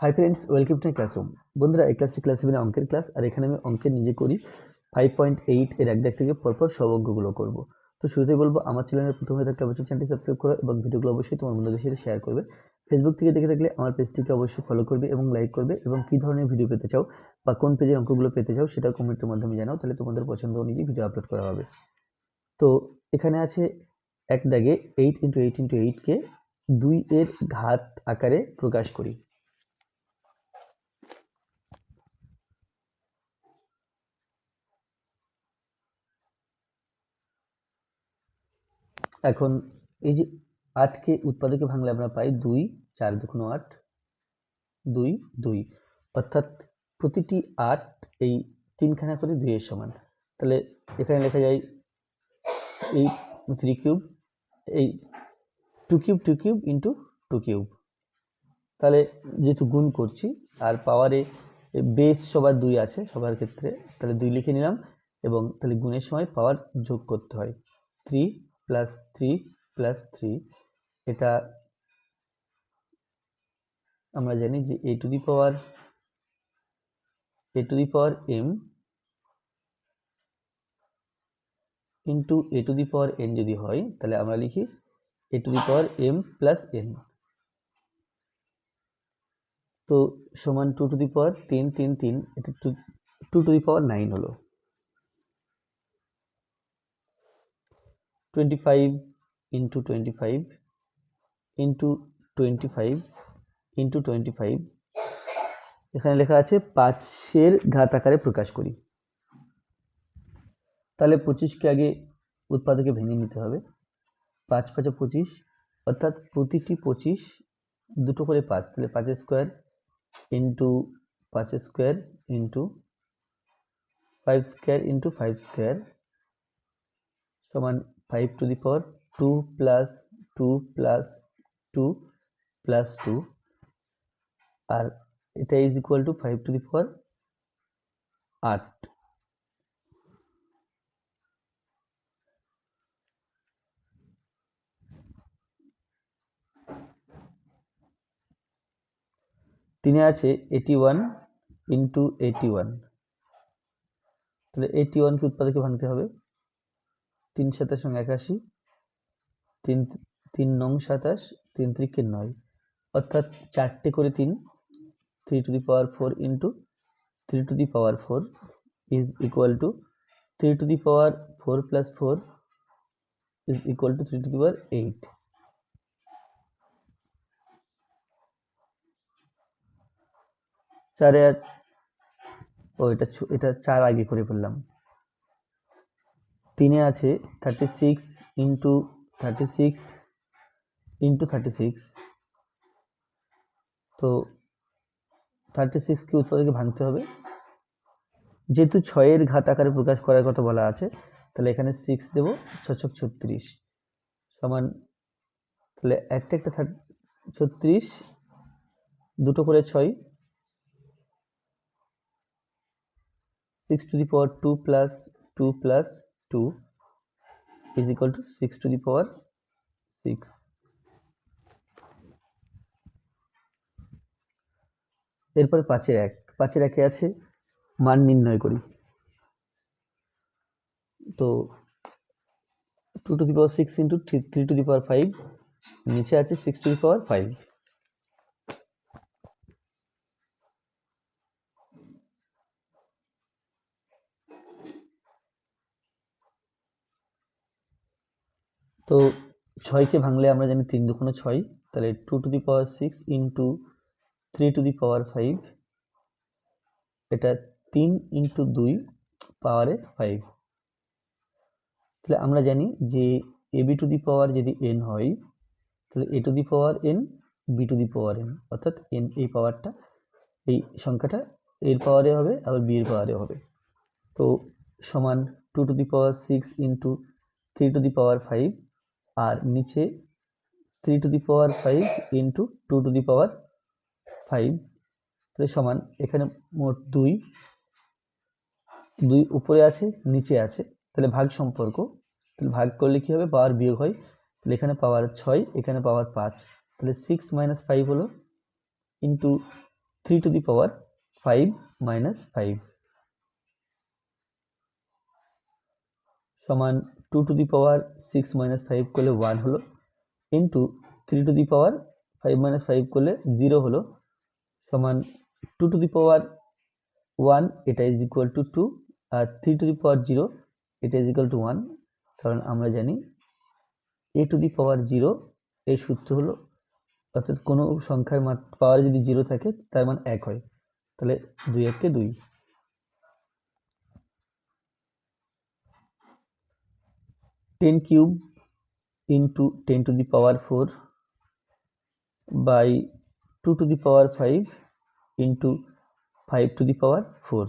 Hi friends welcome to classroom বন্ধুরা, এই ক্লাসটি ক্লাস সেভেন অঙ্কের ক্লাস আর এখানে আমি অঙ্কের নিজে করি। ফাইভ পয়েন্ট এইট এর এক দেখ থেকে পরপর সব অঙ্কগুলো করব। তো শুরুতেই বলব, আমার চ্যানেলের প্রথমে থাকলে অবশ্যই চ্যানেলটি সাবস্ক্রাইব করো এবং ভিডিওগুলো অবশ্যই তোমার বন্ধুদের সাথে শেয়ার করবে। ফেসবুক থেকে দেখে থাকলে আমার পেজটিকে অবশ্যই ফলো করবে এবং লাইক করবে এবং কী ধরনের ভিডিও পেতে চাও বা কোন পেজের অঙ্কগুলো পেতে চাও সেটা কমেন্টের মাধ্যমে জানাও, তাহলে তোমাদের পছন্দ অনুযায়ী ভিডিও আপলোড করা হবে। তো এখানে আছে এক দাগে এইট ইন্টু এইট ইন্টু এইটকে দুই এর ঘাত আকারে প্রকাশ করি। এখন এই যে আটকে উৎপাদকে ভাঙলে আমরা পাই দুই, চার দুগুণ আট, দুই দুই। অর্থাৎ প্রতিটি আট এই তিনখানা করে দুইয়ের সমান। তাহলে এখানে লেখা যায় এই থ্রি কিউব এই two cube two cube into two cube তাহলে যেহেতু গুণ করছি, আর পাওয়ারে বেস সবার দুই আছে সবার ক্ষেত্রে, তাহলে দুই লিখে নিলাম এবং তাহলে গুণের সময় পাওয়ার যোগ করতে হয়। Three plus three plus three এটা আমরা জানি যে a to the power a to the power m into a to the power n যদি হয়, তাহলে আমরা লিখি a to the power m plus n তো সমান টু টু দি পাওয়ার তিন তিন তিন, এটা two two to the power nine হলো। Twenty five into twenty five into twenty five twenty five এখানে লেখা আছে পাঁচের ঘাত আকারে প্রকাশ করি। তাহলে পঁচিশকে আগে উৎপাদকে ভেঙে নিতে হবে। পাঁচ পাঁচে পঁচিশ, অর্থাৎ প্রতিটি পঁচিশ দুটো করে পাঁচ, তাহলে পাঁচের স্কোয়ার ইন্টু পাঁচের square into five square into five square সমান five to the power two plus two plus two plus two আর এটা is equal to five to the power আট তিনে আছে eighty one into eighty one তাহলে এইটি ওয়ানকে উৎপাদকে ভাঙতে হবে। তিন সাতাশ একাশি, তিন তিন নং সাতাশ, তিন ত্রিকে নয়। অর্থাৎ চারটে করে তিন three to the power four into three to the power four is equal to three to the power four plus four is equal to three to the power eight চারে আর ও, এটা এটা চার আগে করে ফেললাম। তিনে আছে thirty six into thirty six into thirty six তো থার্টি সিক্সকে উৎপাদকে ভাঙতে হবে। যেহেতু ছয়ের ঘাত আকারে প্রকাশ করার কথা বলা আছে, তাহলে এখানে সিক্স দেবো ছছক ছত্রিশ। সমান, তাহলে একটা একটা থার্টি ছত্রিশ, দুটো করে ছয়। Six to the power two plus two plus two is equal to six to the power six এরপরে পাঁচের এক, পাঁচের একে আছে মান নির্ণয় করি। তো two to the power six into three to the power five নিচে আছে six to the power five তো ছয়কে ভাঙলে আমরা জানি তিন দুগুণে ছয়, তাহলে two to the power six into three to the power five এটা তিন ইন্টু দুই পাওয়ারে ফাইভ তাহলে আমরা জানি যে এ বি টু দি পাওয়ার যদি এন হয়, তাহলে a to the power n b to the power n অর্থাৎ এন এই পাওয়ারটা এই সংখ্যাটা এর পাওয়ারে হবে, আবার বি এর পাওয়ারে হবে। তো সমান two to the power six into three to the power five আর নিচে three to the power five into two to the power five তাহলে সমান এখানে মোট দুই দুই উপরে আছে, নিচে আছে, তাহলে ভাগ সম্পর্ক, তাহলে ভাগ করলে কী হবে? পাওয়ার বিয়োগ হয়, তাহলে এখানে পাওয়ার ছয়, এখানে পাওয়ার পাঁচ, তাহলে সিক্স মাইনাস ফাইভ হলো into three to the power five minus five সমান two to the power six minus five করলে ওয়ান হলো into three to the power five minus five করলে জিরো হলো, সমান two to the power one এটা is equal to two R three to the power zero এটা is equal to one কারণ আমরা জানি এ টু দি পাওয়ার জিরো এই সূত্র হলো, অর্থাৎ কোনো সংখ্যার পাওয়ার যদি জিরো থাকে, তার মান এক হয়, তাহলে দুই এককে দুই। Ten cube into ten to the power four by two to the power five into five to the power four.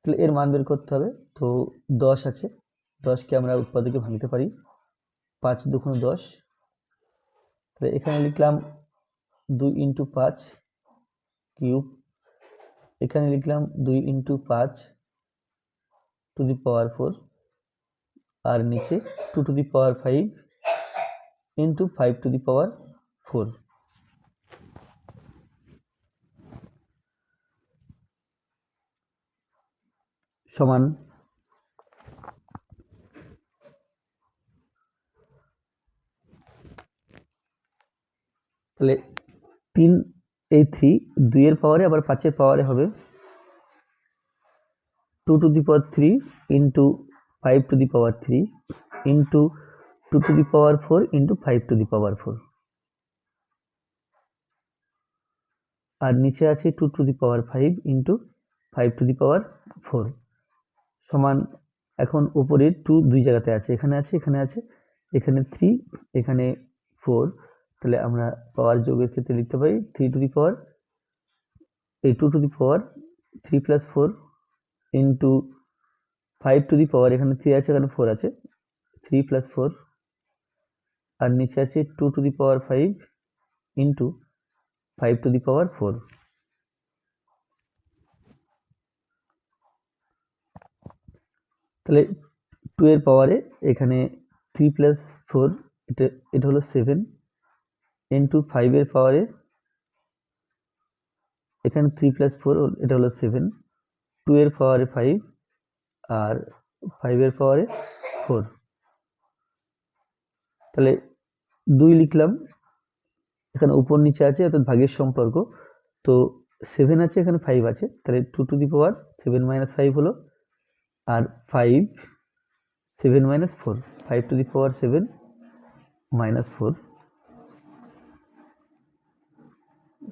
তাহলে এর মান বের করতে হবে। তো দশ আছে। দশকে আমরা উৎপাদকে ভাঙতে পারি। পাঁচ দুগুণ দশ। তাহলে এখানে লিখলাম দুই ইন্টু পাঁচ কিউব। এখানে লিখলাম দুই ইন্টু পাঁচ টু দি পাওয়ার ফোর। আর নিচে two to the power five into five to the power four সমান তাহলে তিন এই থ্রি দুইয়ের পাওয়ারে আবার পাঁচের পাওয়ারে হবে। Two to the power three into five to the power three into two to the power four into five to the power four আর নিচে আছে two to the power five into five to the power four সমান এখন উপরে two দুই জায়গাতে আছে, এখানে আছে এখানে আছে, এখানে থ্রি এখানে ফোর তাহলে আমরা পাওয়ার যোগের ক্ষেত্রে লিখতে পারি থ্রি টু দি পাওয়ার এই two to the power three plus four into five to the power এখানে থ্রি আছে, এখানে ফোর আছে। থ্রি প্লাস ফোর আর নিচে আছে two to the power five into five to the power four তাহলে two এর পাওয়ারে এখানে থ্রি প্লাস ফোর এটা এটা হলো সেভেন ইন্টু ফাইভের পাওয়ারে এখানে থ্রি প্লাস ফোর এটা হলো সেভেন টু এর পাওয়ারে ফাইভ আর ফাইভের পাওয়ারে ফোর তাহলে দুই লিখলাম, এখানে উপর নিচে আছে, অর্থাৎ ভাগের সম্পর্ক। তো সেভেন আছে, এখানে ফাইভ আছে। তাহলে two to the power seven minus five হলো, আর five seven minus four five to the power seven minus four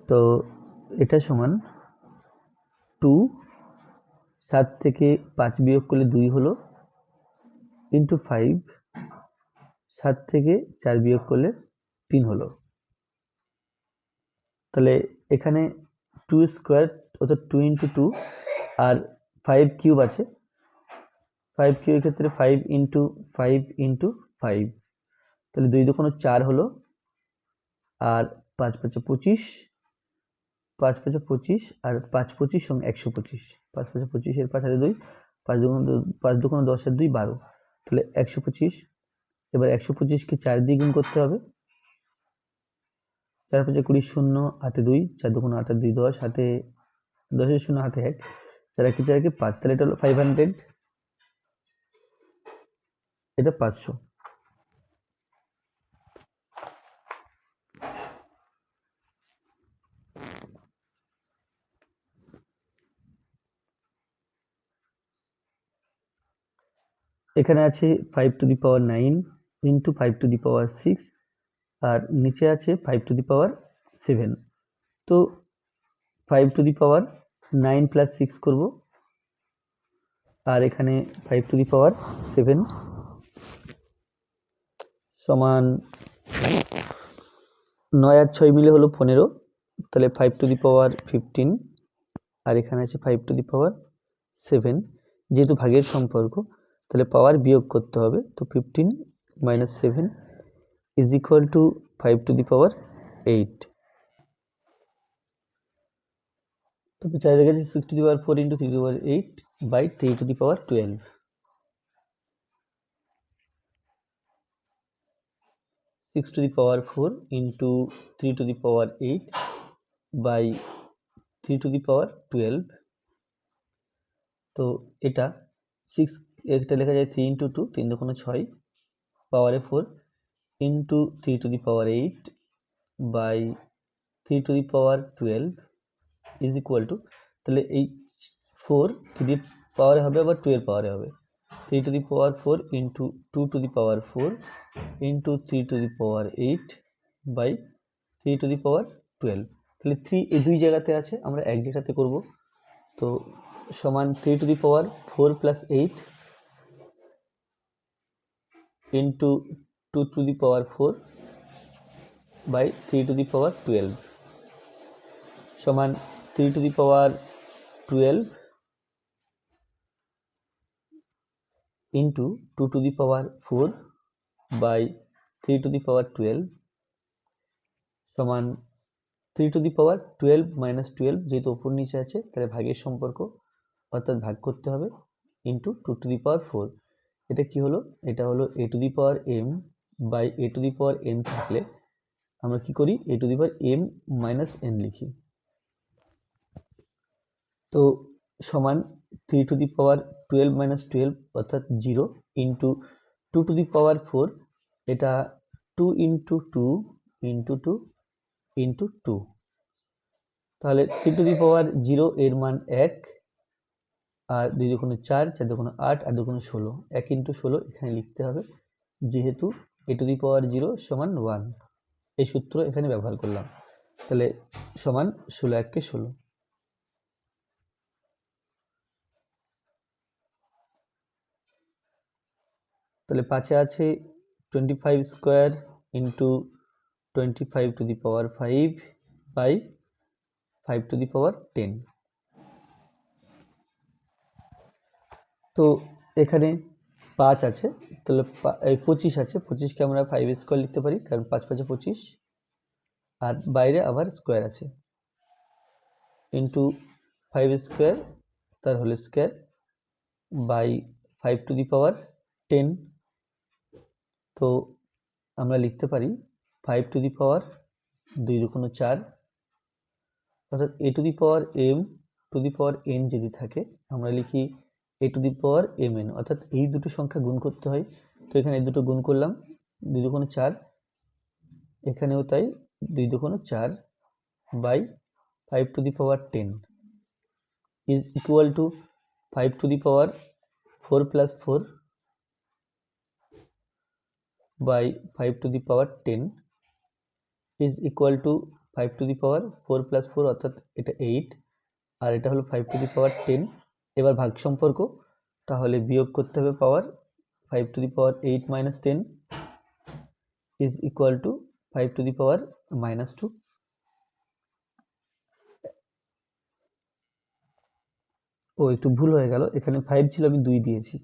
তো এটা সমান টু সাত থেকে পাঁচ বিয়োগ করলে দুই হলো ইন্টু ফাইভ সাত থেকে চার বিয়োগ করলে তিন হলো। তাহলে এখানে টু স্কোয়ার অর্থাৎ টু ইন্টু টু আর ফাইভ কিউব আছে। ফাইভ কিউবের ক্ষেত্রে five into five into five তাহলে দুই দুকোনো চার হলো, আর পাঁচ পাঁচে পঁচিশ, পাঁচ পাঁচে পঁচিশ, আর পাঁচ পঁচিশ সঙ্গে একশো পঁচিশ। পাঁচ পাঁচে পঁচিশের পাঁচ হাজার দুই, পাঁচ দুগুণ পাঁচ দুগুণ দশের দুই বারো। তাহলে একশো পঁচিশ। এবার একশো পঁচিশকে চার দিয়ে গুণ করতে হবে। চার পাঁচে কুড়ি শূন্য হাতে দুই, চার দুগুণ আট দুই দশ হাতে দশের শূন্য হাতে এক। চার একে চার একে পাঁচ, তাহলে এটা হলো ফাইভ হান্ড্রেড এটা পাঁচশো। এখানে আছে five to the power nine into five to the power six আর নিচে আছে five to the power seven তো five to the power nine plus six করব। আর এখানে five to the power seven সমান নয় আর ছয় মিলে হলো পনেরো, তাহলে five to the power fifteen আর এখানে আছে five to the power seven যেহেতু ভাগের সম্পর্ক। তাহলে পাওয়ার বিয়োগ করতে হবে, তো fifteen minus seven is equal to five to the power eight তবে চাই রেখেছি six to the power four into three to power eight by three to the power twelve six to the power four into three to the power eight by three to the power twelve তো এটা six এটা লেখা যায় three into two তিন দুগুণে ছয় পাওয়ারে four into three to the power eight by three to the power twelve is equal to তাহলে এই ফোর থ্রি পাওয়ারে হবে আবার টু এর পাওয়ারে হবে। Three to the power four into two to the power four into three to the power eight by three to the power twelve তাহলে three এই দুই জায়গাতে আছে, আমরা এক জায়গাতে করব। তো সমান three to the power four plus eight into two to the power four by three to the power twelve সমান three to the power twelve into two to the power four by three to the power twelve সমান three to the power twelve minus twelve যেহেতু ওপর নিচে আছে, তাহলে ভাগের সম্পর্ক অর্থাৎ ভাগ করতে হবে into two to the power four এটা কি হলো? এটা হলো a to the power m by a to the power n থাকলে আমরা কি করি? A to the power m minus n লিখি। তো সমান three to the power twelve minus twelve অর্থাৎ zero into two to the power four এটা two into two into two into two তাহলে three to the power zero এর মান এক আর দুই দুগুণে চার চার দুগুণে আট আর দুগুণে ষোলো। এক ইন্টু ষোলো এখানে লিখতে হবে, যেহেতু a to the power zero সমান ওয়ান। এই সূত্র এখানে ব্যবহার করলাম। তাহলে সমান ষোলো এককে ষোলো। তাহলে পাঁচে আছে twenty five square into twenty five to the power five by five to the power ten. তো এখানে পাঁচ আছে, তাহলে এই পঁচিশ আছে, পঁচিশকে আমরা ফাইভ স্কোয়ার লিখতে পারি, কারণ পাঁচ পাঁচে পঁচিশ। আর বাইরে আবার স্কোয়ার আছে। ইন্টু ফাইভ স্কোয়ার তার whole square by five to the power ten তো আমরা লিখতে পারি ফাইভ টু দি পাওয়ার দুই দুগুণ চার। অর্থাৎ a to the power m to the power n যদি থাকে, আমরা লিখি a to the power m n অর্থাৎ এই দুটো সংখ্যা গুণ করতে হয়। তো এখানে এই দুটো গুণ করলাম, দুই দুগুণ চার। এখানেও তাই দুই দুগুণ চার by five to the power ten is equal to five to the power four plus four by 5 to the power 10 is equal to 5 to the power 4 plus 4 অর্থাৎ এটা 8 আর এটা হলো 5 to the power 10 এবার ভাগ সম্পর্ক, তাহলে বিয়োগ করতে হবে power five to the power eight minus ten is equal to five to the power minus two ও, একটু ভুল হয়ে গেল। এখানে ফাইভ ছিল, আমি দুই দিয়েছি।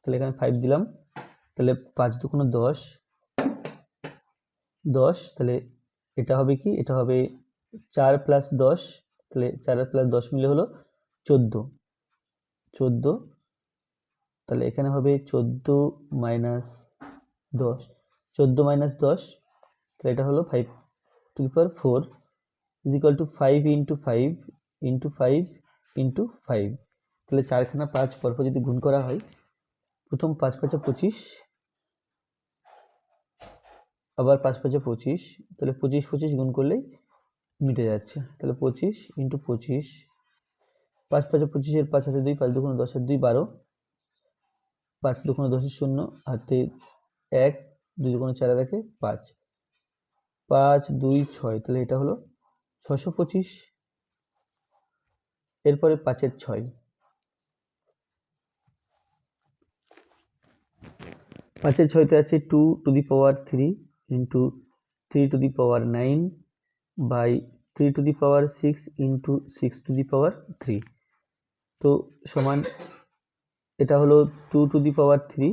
তাহলে এখানে ফাইভ দিলাম। তাহলে পাঁচ দুগুণ দশ দশ, তাহলে এটা হবে কি? এটা হবে চার প্লাস দশ, তাহলে চার প্লাস দশ মিলে হলো চোদ্দ। চোদ্দ। তাহলে এখানে হবে চোদ্দ মাইনাস দশ। চোদ্দ মাইনাস দশ, তাহলে এটা হলো five to power four is equal to five into five into five into five তাহলে চারখানা পাঁচ পরপর যদি গুণ করা হয়, প্রথম পাঁচ পাঁচে পঁচিশ, আবার পাঁচ পাঁচে পঁচিশ, তাহলে পঁচিশ পঁচিশ গুণ করলেই মিটে যাচ্ছে। তাহলে পঁচিশ ইন্টু পঁচিশ পাঁচ পাঁচে পঁচিশের পাঁচ হাতে দুই, পাঁচ দুগুণ দশের দুই বারো। পাঁচ দুগুণ দশের শূন্য, হাতে এক, দুই দুগুণ চার রাখে পাঁচ। পাঁচ, দুই, ছয়, তাহলে এটা হলো ছশো পঁচিশ। এরপরে পাঁচের ছয়। পাঁচের ছয়তে আছে two to the power three into three to the power nine by three to the power six into six to the power three. তো সমান এটা হলো two to the power three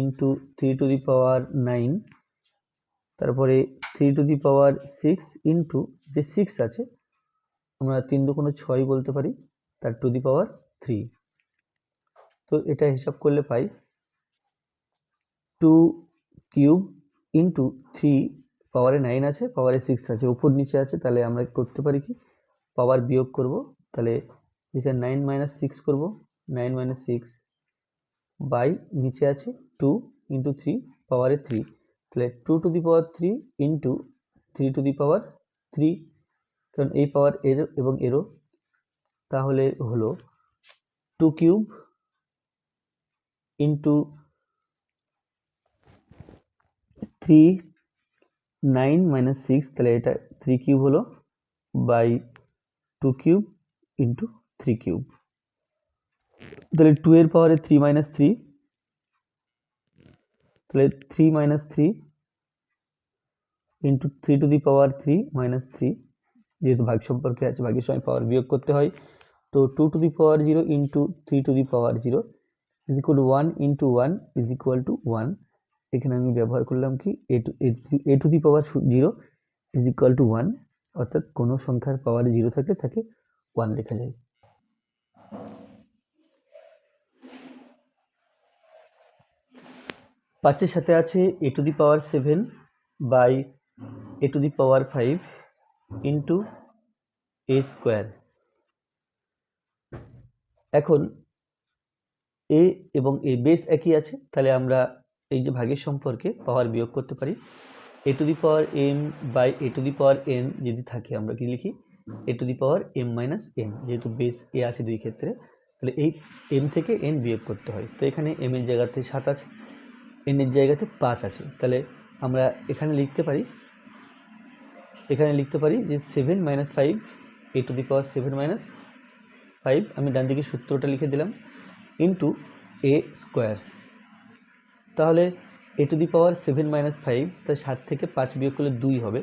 into three to the power nine তারপরে three to the power six into যে six আছে, আমরা তিন দুগুণে ছয় বলতে পারি, তার টু দি পাওয়ার থ্রি তো এটা হিসাব করলে পাই টু কিউব ইন্টু থ্রি পাওয়ারে নাইন আছে পাওয়ারে সিক্স আছে, উপর নিচে আছে, তাহলে আমরা করতে পারি কি? পাওয়ার বিয়োগ করব, তাহলে যেটা নাইন মাইনাস সিক্স করব। নাইন মাইনাস সিক্স বাই নিচে আছে টু ইন্টু থ্রি পাওয়ারে থ্রি তাহলে two to the power three into three to the power three কারণ এই পাওয়ার এর এবং এরও তাহলে হলো two cube into three nine minus six তাহলে এটা থ্রি কিউব হলো by two cube into three cube তাহলে টু এর পাওয়ারে থ্রি মাইনাস থ্রি তাহলে three minus three into three to the power three minus three যেহেতু ভাগ সম্পর্কে আছে, ভাগের সময় পাওয়ার বিয়োগ করতে হয়, তো two to the power zero into three to the power zero is equal to one into one is equal to one এখানে আমি ব্যবহার করলাম কি a to a to the power zero is equal to one অর্থাৎ কোনো সংখ্যার power zero থাকলে তাকে ওয়ান লেখা যায়। পাঁচের সাথে আছে a to the power seven by a to the power five into a square. এখন এ এবং এ বেস একই আছে, তাহলে আমরা এই যে ভাগের সম্পর্কে পাওয়ার বিয়োগ করতে পারি। A to the power m by a to the power n যদি থাকে, আমরা কি লিখি? A to the power m minus n, যেহেতু বেস এ আছে দুই ক্ষেত্রে, তাহলে এই এম থেকে এন বিয়োগ করতে হয়। তো এখানে এম এর জায়গাতে সাত আছে এন এর জায়গাতে পাঁচ আছে। তাহলে আমরা এখানে লিখতে পারি, এখানে লিখতে পারি যে seven minus five a to the power seven minus five আমি ডান দিকে সূত্রটা লিখে দিলাম ইন্টু এ স্কোয়ার তাহলে a to the power seven minus five তার সাত থেকে পাঁচ বিয়োগ করলে দুই হবে।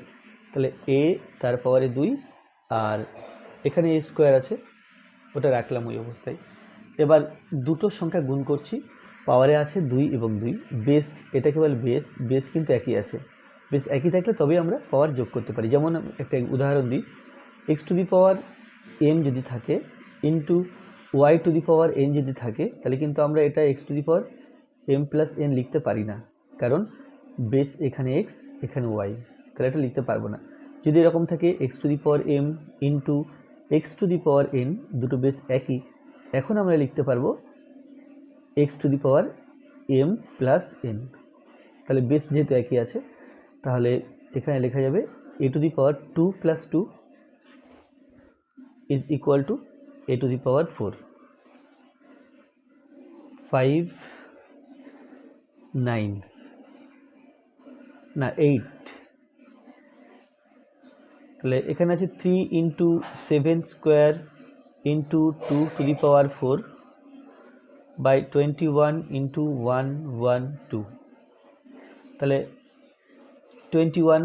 তাহলে এ তার পাওয়ারে দুই, আর এখানে এ স্কোয়ার আছে, ওটা রাখলাম ওই অবস্থায়। এবার দুটো সংখ্যা গুণ করছি পাওয়ারে আছে দুই এবং দুই। বেস এটা কেবল বেস বেস কিন্তু একই আছে। বেস একই থাকলে তবেই আমরা পাওয়ার যোগ করতে পারি। যেমন একটা উদাহরণ দিই x to the power m যদি থাকে into y to the power n যদি থাকে, তাহলে কিন্তু আমরা এটা x to the power m plus n লিখতে পারি না। কারণ বেস এখানে এক্স এখানে ওয়াই তাহলে এটা লিখতে পারব না। যদি এরকম থাকে x to the power m into x to the power n দুটো বেস একই। এখন আমরা লিখতে পারব x to the power m plus n তাহলে বেস যেহেতু একই আছে, তাহলে এখানে লেখা যাবে a to the power two plus two is equal to a to the power four five nine না এইট তাহলে এখানে আছে three into seven square into two to the power four by twenty one into one one two তাহলে twenty one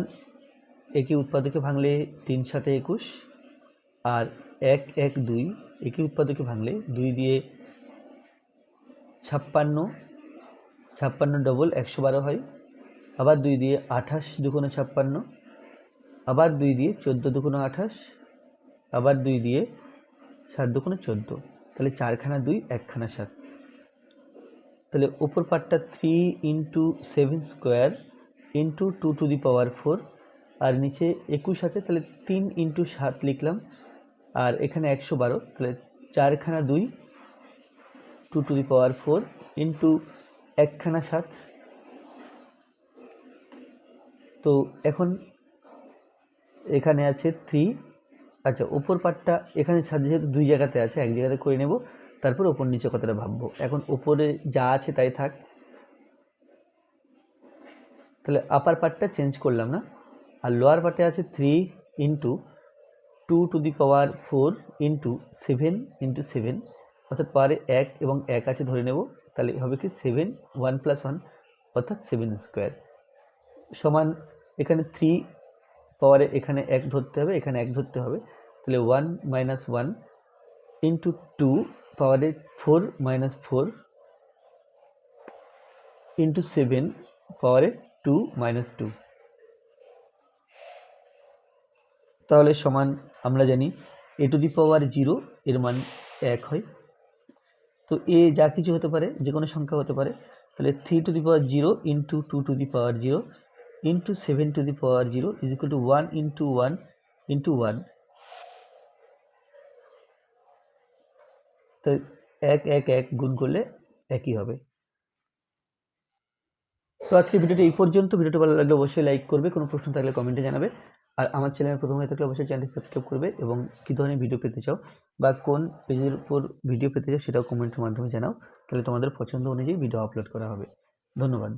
একই উৎপাদকে ভাঙলে তিন সাথে একুশ, আর এক এক, দুই একই উৎপাদকে ভাঙলে দুই দিয়ে ছাপ্পান্ন ছাপ্পান্ন ডবল একশো বারো হয়, আবার দুই দিয়ে আঠাশ দুকোনো ছাপ্পান্ন, আবার দুই দিয়ে চোদ্দ দুকোনো আঠাশ, আবার দুই দিয়ে সাত দুকোনো চোদ্দ। তাহলে চারখানা দুই, একখানা সাত। তাহলে ওপর পার্টটা three into seven square into two to the power four আর নিচে একুশ আছে, তাহলে তিন ইন্টু সাত লিখলাম। আর এখানে একশো বারো, তাহলে চারখানা দুই two to the power four into একখানা সাত। তো এখন এখানে আছে থ্রি আচ্ছা ওপর পার্টটা এখানে সাত, যেহেতু দুই জায়গাতে আছে, এক জায়গাতে করে নেব। তারপর ওপর নিচে কথাটা ভাববো? এখন ওপরে যা আছে তাই থাক। তাহলে আপার পার্টটা চেঞ্জ করলাম না। আর লোয়ার পার্টে আছে three into two to the power four into seven into seven অর্থাৎ পাওয়ারে এক এবং এক আছে ধরে নেব। তাহলে হবে কি সেভেন ওয়ান প্লাস ওয়ান অর্থাৎ সেভেন স্কোয়ার সমান এখানে থ্রি পাওয়ারে এখানে এক ধরতে হবে, এখানে এক ধরতে হবে। তাহলে one minus one into two পাওয়ারে four minus four into seven পাওয়ারে টু মাইনাস টু তাহলে সমান আমরা জানি এ টু দি পাওয়ার জিরো এর মান এক হয়। তো এ যা কিছু হতে পারে যে কোনো সংখ্যা হতে পারে, তাহলে three to the power zero into two to the power zero into seven to the power zero is to one into one into one তো এক এক এক গুণ করলে একই হবে। তো আজকে ভিডিওটি এই পর্যন্ত। ভিডিওটি ভালো লাগলে অবশ্যই লাইক করবে, কোনো প্রশ্ন থাকলে কমেন্টে জানাবে। আর আমার চ্যানেল প্রথম হয়ে থাকলে অবশ্যই চ্যানেলটি সাবস্ক্রাইব করবে এবং কী ধরনের ভিডিও পেতে চাও বা কোন পেজের উপর ভিডিও পেতে চাও সেটাও কমেন্টের মাধ্যমে জানাও। তাহলে তোমাদের পছন্দ অনুযায়ী ভিডিও আপলোড করা হবে। ধন্যবাদ।